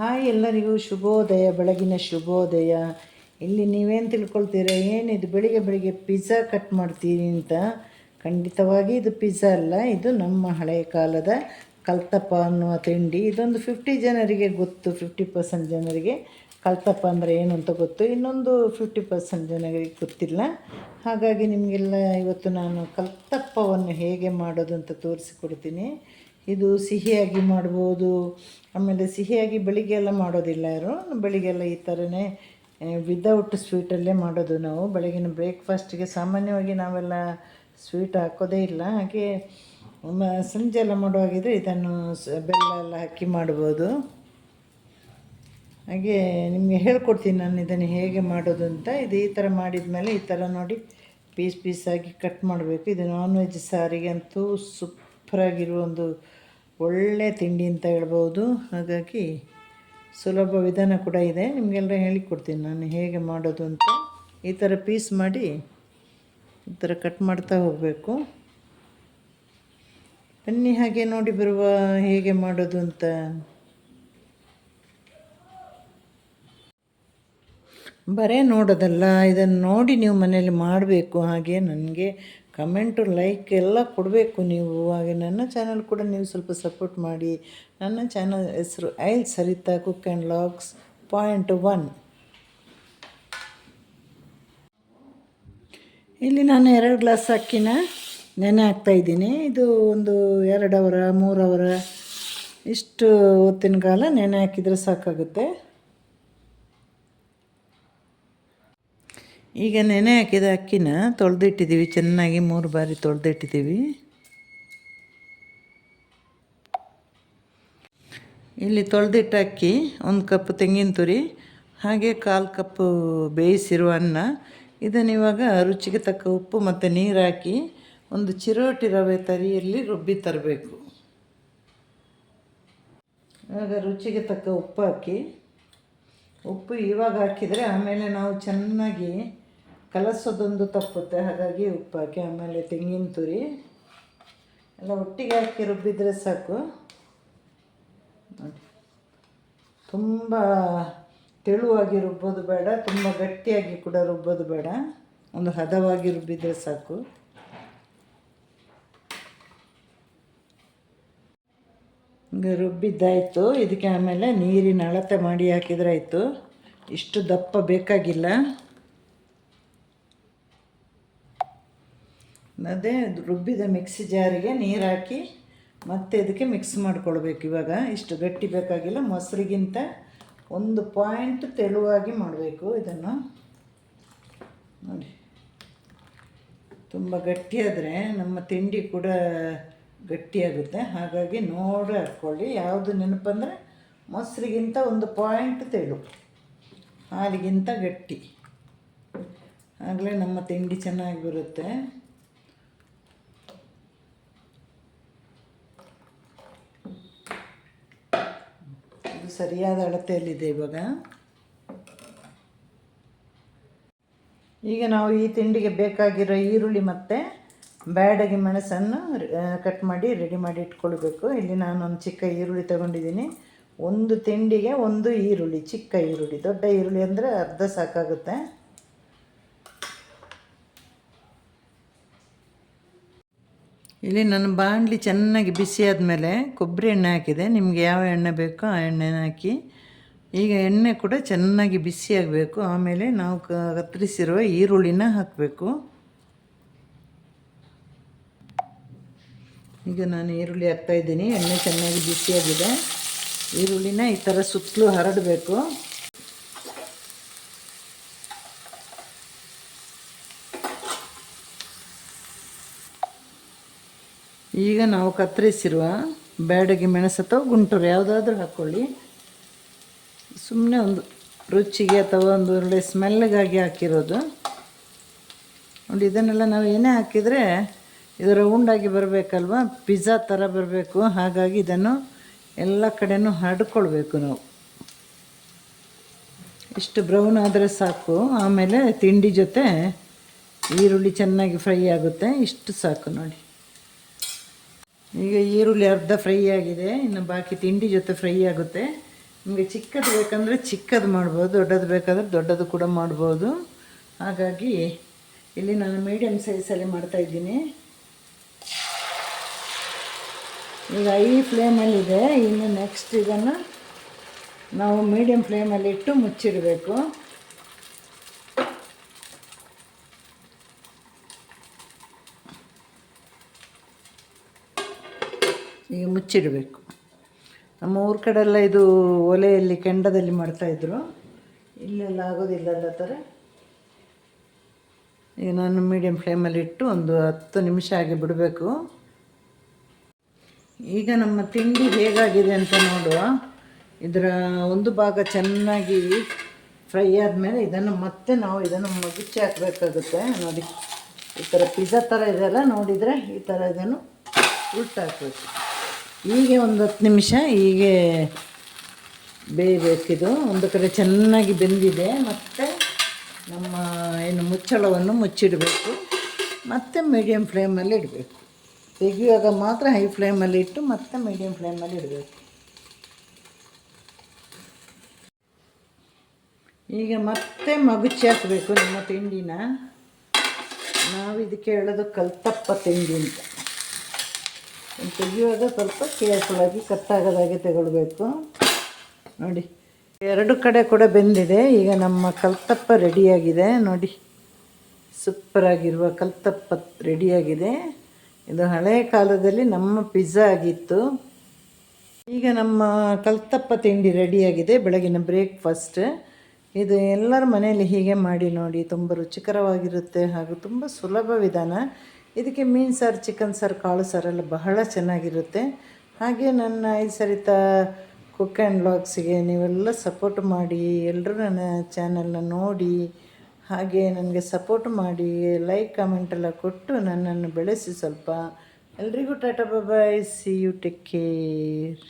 Hi ಎಲ್ಲರಿಗೂ ಶುಭೋದಯ, ಬೆಳಗಿನ ಶುಭೋದಯ. ಇಲ್ಲಿ ನೀವೇನು ತಿಳ್ಕೊಳ್ತೀರಾ? ಏನಿದು ಬೆಳಿಗ್ಗೆ ಬೆಳಿಗ್ಗೆ ಪಿಜ್ಜಾ ಕಟ್ ಮಾಡ್ತೀರಿ ಅಂತ? ಖಂಡಿತವಾಗಿ ಇದು ಪಿಜ್ಜಾ ಅಲ್ಲ, ಇದು ನಮ್ಮ ಹಳೆಯ ಕಾಲದ ಕಲ್ತಪ್ಪ ಅನ್ನುವ ತಿಂಡಿ. ಇದೊಂದು ಫಿಫ್ಟಿ ಜನರಿಗೆ ಗೊತ್ತು ಫಿಫ್ಟಿ ಪರ್ಸೆಂಟ್ ಜನರಿಗೆ. ಕಲ್ತಪ್ಪ ಅಂದರೆ ಏನು ಅಂತ ಗೊತ್ತು. ಇನ್ನೊಂದು ಫಿಫ್ಟಿ ಪರ್ಸೆಂಟ್ ಜನರಿಗೆ ಗೊತ್ತಿಲ್ಲ. ಹಾಗಾಗಿ ನಿಮಗೆಲ್ಲ ಇವತ್ತು ನಾನು ಕಲ್ತಪ್ಪವನ್ನು ಹೇಗೆ ಮಾಡೋದು ಅಂತ ತೋರಿಸಿಕೊಡ್ತೀನಿ. ಇದು ಸಿಹಿಯಾಗಿ ಮಾಡ್ಬೋದು ಆಮೇಲೆ ಸಿಹಿಯಾಗಿ ಬೆಳಿಗ್ಗೆ ಎಲ್ಲ ಮಾಡೋದಿಲ್ಲ ಯಾರು? ಬೆಳಿಗ್ಗೆಲ್ಲ ಈ ಥರನೇ ವಿದೌಟ್ ಸ್ವೀಟಲ್ಲೇ ಮಾಡೋದು ನಾವು. ಬೆಳಗಿನ ಬ್ರೇಕ್ಫಾಸ್ಟಿಗೆ ಸಾಮಾನ್ಯವಾಗಿ ನಾವೆಲ್ಲ ಸ್ವೀಟ್ ಹಾಕೋದೇ ಇಲ್ಲ. ಹಾಗೆ ಸಂಜೆ ಎಲ್ಲ ಮಾಡುವಾಗಿದ್ದರೆ ಇದನ್ನು ಬೆಲ್ಲ ಎಲ್ಲ ಹಾಕಿ ಮಾಡ್ಬೋದು. ಹಾಗೆ ನಿಮಗೆ ಹೇಳ್ಕೊಡ್ತೀನಿ ನಾನು ಇದನ್ನು ಹೇಗೆ ಮಾಡೋದು ಅಂತ. ಇದು ಈ ಥರ ಮಾಡಿದ ಮೇಲೆ ಈ ಥರ ನೋಡಿ ಪೀಸ್ ಪೀಸಾಗಿ ಕಟ್ ಮಾಡಬೇಕು. ಇದು ನಾನ್ ವೆಜ್ ಸಾರಿಗೆ ಅಂತೂ ಸೂಪರಾಗಿರುವ ಒಂದು ಒಳ್ಳೆ ತಿಂಡಿ ಅಂತ ಹೇಳ್ಬೋದು. ಹಾಗಾಗಿ ಸುಲಭ ವಿಧಾನ ಕೂಡ ಇದೆ. ನಿಮಗೆಲ್ಲ ಹೇಳಿಕೊಡ್ತೀನಿ ನಾನು ಹೇಗೆ ಮಾಡೋದು ಅಂತ. ಈ ಥರ ಪೀಸ್ ಮಾಡಿ ಈ ಥರ ಕಟ್ ಮಾಡ್ತಾ ಹೋಗಬೇಕು. ಬನ್ನಿ, ಹಾಗೆ ನೋಡಿ ಬರುವ ಹೇಗೆ ಮಾಡೋದು ಅಂತ. ಬರೇ ನೋಡೋದಲ್ಲ, ಇದನ್ನು ನೋಡಿ ನೀವು ಮನೇಲಿ ಮಾಡಬೇಕು ಹಾಗೆ. ನನಗೆ ಕಮೆಂಟು, ಲೈಕ್ ಎಲ್ಲ ಕೊಡಬೇಕು ನೀವು. ಹಾಗೆ ನನ್ನ ಚಾನಲ್ ಕೂಡ ನೀವು ಸ್ವಲ್ಪ ಸಪೋರ್ಟ್ ಮಾಡಿ. ನನ್ನ ಚಾನಲ್ ಹೆಸರು I'll Saritha cook and logs point one. ಇಲ್ಲಿ ನಾನು ಎರಡು ಗ್ಲಾಸ್ ಅಕ್ಕಿನ ನೆನೆ ಹಾಕ್ತಾಯಿದ್ದೀನಿ ಇದು ಒಂದು ಎರಡು ಅವರ, ಮೂರು ಅವರ ಇಷ್ಟು ಹೊತ್ತಿನ ಕಾಲ ನೆನೆ ಹಾಕಿದರೆ ಸಾಕಾಗುತ್ತೆ. ಈಗ ನೆನೆ ಹಾಕಿದ ಅಕ್ಕಿನ ತೊಳೆದಿಟ್ಟಿದ್ದೀವಿ. ಚೆನ್ನಾಗಿ ಮೂರು ಬಾರಿ ತೊಳೆದಿಟ್ಟಿದ್ದೀವಿ. ಇಲ್ಲಿ ತೊಳೆದಿಟ್ಟ ಅಕ್ಕಿ ಒಂದು ಕಪ್ ತೆಂಗಿನ ತುರಿ, ಹಾಗೆ ಕಾಲು ಕಪ್ಪು ಬೇಯಿಸಿರುವ ಅನ್ನ, ಇದನ್ನು ಇವಾಗ ರುಚಿಗೆ ತಕ್ಕ ಉಪ್ಪು ಮತ್ತು ನೀರು ಹಾಕಿ ಒಂದು ಚಿರೋಟಿ ರವೆ ತರಿಯಲ್ಲಿ ರುಬ್ಬಿ ತರಬೇಕು. ಇವಾಗ ರುಚಿಗೆ ತಕ್ಕ ಉಪ್ಪು ಹಾಕಿ, ಉಪ್ಪು ಇವಾಗ ಹಾಕಿದರೆ ಆಮೇಲೆ ನಾವು ಚೆನ್ನಾಗಿ ಕಲಸೋದೊಂದು ತಪ್ಪುತ್ತೆ, ಹಾಗಾಗಿ ಉಪ್ಪು ಆಮೇಲೆ ತೆಂಗಿನ ತುರಿ. ಎಲ್ಲ ಒಟ್ಟಿಗೆ ಹಾಕಿ ರುಬ್ಬಿದರೆ ಸಾಕು. ನೋಡಿ. ತುಂಬ ತೆಳುವಾಗಿ ರುಬ್ಬೋದು ಬೇಡ, ತುಂಬ ಗಟ್ಟಿಯಾಗಿ ಕೂಡ ರುಬ್ಬೋದು ಬೇಡ. ಒಂದು ಹದವಾಗಿ ರುಬ್ಬಿದರೆ ಸಾಕು. ಹಿಂಗೆ ರುಬ್ಬಿದ್ದಾಯಿತು. ಇದಕ್ಕೆ ಆಮೇಲೆ ನೀರಿನ ಅಳತೆ ಮಾಡಿ ಹಾಕಿದ್ರಾಯಿತು ಇಷ್ಟು ದಪ್ಪ ಬೇಕಾಗಿಲ್ಲ. ಅದೇ ರುಬ್ಬಿದ ಮಿಕ್ಸಿ ಜಾರಿಗೆ ನೀರು ಹಾಕಿ ಮತ್ತೆ ಇದಕ್ಕೆ ಮಿಕ್ಸ್ ಮಾಡ್ಕೊಳ್ಬೇಕು ಇವಾಗ. ಇಷ್ಟು ಗಟ್ಟಿ ಬೇಕಾಗಿಲ್ಲ, ಮೊಸರಿಗಿಂತ ಒಂದು ಪಾಯಿಂಟ್ ತೆಳುವಾಗಿ ಮಾಡಬೇಕು ಇದನ್ನು. ನೋಡಿ. ತುಂಬ ಗಟ್ಟಿಯಾದರೆ ನಮ್ಮ ತಿಂಡಿ ಕೂಡ ಗಟ್ಟಿಯಾಗುತ್ತೆ ಹಾಗಾಗಿ ನೋಡಿ ಹಾಕ್ಕೊಳ್ಳಿ. ಯಾವುದು ನೆನಪಂದರೆ ಮೊಸರಿಗಿಂತ ಒಂದು ಪಾಯಿಂಟ್ ತೆಳು. ಹಾಲಿಗಿಂತ ಗಟ್ಟಿ. ಆಗಲೇ ನಮ್ಮ ತಿಂಡಿ ಚೆನ್ನಾಗಿ ಬರುತ್ತೆ. ಸರಿಯಾದ ಅಳತೆಯಲ್ಲಿದೆ ಇವಾಗ. ಈಗ ನಾವು ಈ ತಿಂಡಿಗೆ ಬೇಕಾಗಿರೋ ಈರುಳ್ಳಿ ಮತ್ತು ಬ್ಯಾಡಗಿ ಮೆಣಸನ್ನು ಕಟ್ ಮಾಡಿ ರೆಡಿ ಮಾಡಿ ಇಟ್ಕೊಳ್ಬೇಕು. ಇಲ್ಲಿ ನಾನು ಒಂದು ಚಿಕ್ಕ ಈರುಳ್ಳಿ ತಗೊಂಡಿದ್ದೀನಿ. ಒಂದು ತಿಂಡಿಗೆ ಒಂದು ಈರುಳ್ಳಿ, ಚಿಕ್ಕ ಈರುಳ್ಳಿ. ದೊಡ್ಡ ಈರುಳ್ಳಿ ಅಂದರೆ ಅರ್ಧ ಸಾಕಾಗುತ್ತೆ. ಇಲ್ಲಿ ನನ್ನ ಬಾಣಲಿ ಚೆನ್ನಾಗಿ ಬಿಸಿ ಆದಮೇಲೆ ಕೊಬ್ಬರಿ ಎಣ್ಣೆ ಹಾಕಿದೆ. ನಿಮಗೆ ಯಾವ ಎಣ್ಣೆ ಬೇಕೋ ಆ ಎಣ್ಣೆನ ಹಾಕಿ, ಈಗ ಎಣ್ಣೆ ಕೂಡ ಚೆನ್ನಾಗಿ ಬಿಸಿ ಆಗಬೇಕು. ಆಮೇಲೆ ನಾವು ಕತ್ತರಿಸಿರುವ ಈರುಳ್ಳಿನ ಹಾಕಬೇಕು. ಈಗ ನಾನು ಈರುಳ್ಳಿ ಹಾಕ್ತಾಯಿದ್ದೀನಿ ಎಣ್ಣೆ ಚೆನ್ನಾಗಿ ಬಿಸಿಯಾಗಿದೆ ಈರುಳ್ಳಿನ ಈ ಥರ ಸುತ್ತಲೂ ಹರಡಬೇಕು. ಈಗ ನಾವು ಕತ್ತರಿಸಿರುವ ಬ್ಯಾಡಗಿ ಮೆಣಸು ಅಥವಾ ಗುಂಟೂರು ಯಾವುದಾದ್ರೂ ಹಾಕ್ಕೊಳ್ಳಿ ಸುಮ್ಮನೆ ಒಂದು ರುಚಿಗೆ ಅಥವಾ ಒಂದು ಒಳ್ಳೆ ಸ್ಮೆಲ್ಗಾಗಿ ಹಾಕಿರೋದು. ನೋಡಿ, ಇದನ್ನೆಲ್ಲ ನಾವು ಏನೇ ಹಾಕಿದರೆ ಇದು ರೌಂಡಾಗಿ ಬರಬೇಕಲ್ವ? ಪಿಜ್ಜಾ ಥರ ಬರಬೇಕು. ಹಾಗಾಗಿ ಇದನ್ನು ಎಲ್ಲ ಕಡೆನೂ ಹರಡ್ಕೊಳ್ಬೇಕು ನಾವು. ಇಷ್ಟು ಬ್ರೌನ್ ಆದರೆ ಸಾಕು. ಆಮೇಲೆ ತಿಂಡಿ ಜೊತೆ ಈರುಳ್ಳಿ ಚೆನ್ನಾಗಿ ಫ್ರೈ ಆಗುತ್ತೆ. ಇಷ್ಟು ಸಾಕು ನೋಡಿ. ಈಗ ಈರುಳ್ಳಿ ಅರ್ಧ ಫ್ರೈ ಆಗಿದೆ, ಇನ್ನು ಬಾಕಿ ತಿಂಡಿ ಜೊತೆ ಫ್ರೈ ಆಗುತ್ತೆ. ನಿಮಗೆ ಚಿಕ್ಕದು ಬೇಕಂದರೆ ಚಿಕ್ಕದು ಮಾಡ್ಬೋದು, ದೊಡ್ಡದು ಬೇಕಾದರೆ ದೊಡ್ಡದು ಕೂಡ ಮಾಡ್ಬೋದು. ಹಾಗಾಗಿ ಇಲ್ಲಿ ನಾನು ಮೀಡಿಯಮ್ ಸೈಜಲ್ಲಿ ಮಾಡ್ತಾಯಿದ್ದೀನಿ ಈಗ ಐ ಫ್ಲೇಮಲ್ಲಿದೆ ಇನ್ನು ನೆಕ್ಸ್ಟ್ ಇದನ್ನು ನಾವು ಮೀಡಿಯಮ್ ಫ್ಲೇಮಲ್ಲಿ ಇಟ್ಟು ಮುಚ್ಚಿಡಬೇಕು. ಈಗ ಮುಚ್ಚಿಡಬೇಕು. ನಮ್ಮ ಊರ ಕಡೆ ಎಲ್ಲ ಇದು ಒಲೆಯಲ್ಲಿ, ಕೆಂಡದಲ್ಲಿ ಮಾಡ್ತಾಯಿದ್ರು ಇಲ್ಲೆಲ್ಲ ಆಗೋದಿಲ್ಲಲ್ಲ ಥರ? ಈಗ ನಾನು ಮೀಡಿಯಮ್ ಫ್ಲೇಮಲ್ಲಿ ಇಟ್ಟು ಒಂದು ಹತ್ತು ನಿಮಿಷ ಆಗಿ ಬಿಡಬೇಕು. ಈಗ ನಮ್ಮ ತಿಂಡಿ ಹೇಗಾಗಿದೆ ಅಂತ ನೋಡುವ. ಇದರ ಒಂದು ಭಾಗ ಚೆನ್ನಾಗಿ ಫ್ರೈ ಆದಮೇಲೆ ಇದನ್ನು ಮತ್ತೆ ನಾವು ಇದನ್ನು ಮುಗಿಚಿ ಹಾಕಬೇಕಾಗುತ್ತೆ. ನೋಡಿ ಈ ಥರ ಪಿಜ್ಜಾ ಥರ ಇದೆಲ್ಲ ನೋಡಿದರೆ ಈ ಥರ ಇದನ್ನು ಉಲ್ಟು ಹಾಕಬೇಕು ಹೀಗೆ ಒಂದು ಹತ್ತು ನಿಮಿಷ ಹೀಗೆ ಬೇಯಬೇಕಿದು. ಒಂದು ಕಡೆ ಚೆನ್ನಾಗಿ ಬೆಂದಿದೆ. ಮತ್ತು ನಮ್ಮ ಏನು ಮುಚ್ಚಳವನ್ನು ಮುಚ್ಚಿಡಬೇಕು. ಮತ್ತು ಮೀಡಿಯಮ್ ಫ್ಲೇಮಲ್ಲಿ ಇಡಬೇಕು. ತೆಗೆಯುವಾಗ ಮಾತ್ರ ಹೈ ಫ್ಲೇಮಲ್ಲಿ ಇಟ್ಟು ಮತ್ತೆ ಮೀಡಿಯಮ್ ಫ್ಲೇಮಲ್ಲಿ ಇಡಬೇಕು. ಈಗ ಮತ್ತೆ ಮಗುಚಿ ಹಾಕಬೇಕು ನಮ್ಮ ತಿಂಡಿನ. ನಾವು ಇದಕ್ಕೆ ಹೇಳೋದು ಕಲ್ತಪ್ಪ ತಿಂಡಿ ಅಂತ. ತೆಗೆಯುವಾಗ ಸ್ವಲ್ಪ ಕೇರ್ಫುಲ್ಲಾಗಿ ಕಟ್ಟಾಗದಾಗೆ ತಗೊಳ್ಬೇಕು. ನೋಡಿ, ಎರಡು ಕಡೆ ಕೂಡ ಬೆಂದಿದೆ. ಈಗ ನಮ್ಮ ಕಲ್ತಪ್ಪ ರೆಡಿಯಾಗಿದೆ. ನೋಡಿ ಸೂಪರಾಗಿರುವ ಕಲ್ತಪ್ಪ ರೆಡಿಯಾಗಿದೆ. ಇದು ಹಳೆಯ ಕಾಲದಲ್ಲಿ ನಮ್ಮ ಪಿಜ್ಜಾ ಆಗಿತ್ತು. ಈಗ ನಮ್ಮ ಕಲ್ತಪ್ಪ ತಿಂಡಿ ರೆಡಿಯಾಗಿದೆ, ಬೆಳಗಿನ ಬ್ರೇಕ್ಫಾಸ್ಟ್ ಇದು ಎಲ್ಲರ ಮನೆಯಲ್ಲಿ ಹೀಗೆ ಮಾಡಿ ನೋಡಿ, ತುಂಬ ರುಚಿಕರವಾಗಿರುತ್ತೆ ಹಾಗೂ ತುಂಬ ಸುಲಭ ವಿಧಾನ. ಇದಕ್ಕೆ ಮೀನು ಸಾರು, ಚಿಕನ್ ಸಾರು, ಕಾಳು ಸಾರೆಲ್ಲ ಬಹಳ ಚೆನ್ನಾಗಿರುತ್ತೆ. ಹಾಗೆ ನನ್ನ ಐದು ಸರಿತ ಕುಕ್ ಆ್ಯಂಡ್ ಬ್ಲಾಗ್ಸಿಗೆ ನೀವೆಲ್ಲ ಸಪೋರ್ಟ್ ಮಾಡಿ ಎಲ್ಲರೂ ನನ್ನ ಚಾನಲ್ನ ನೋಡಿ, ಹಾಗೆ ನನಗೆ ಸಪೋರ್ಟ್ ಮಾಡಿ ಲೈಕ್ ಕಮೆಂಟ್ ಎಲ್ಲ ಕೊಟ್ಟು ನನ್ನನ್ನು ಬೆಳೆಸಿ ಸ್ವಲ್ಪ. ಎಲ್ರಿಗೂ tata bye see you take care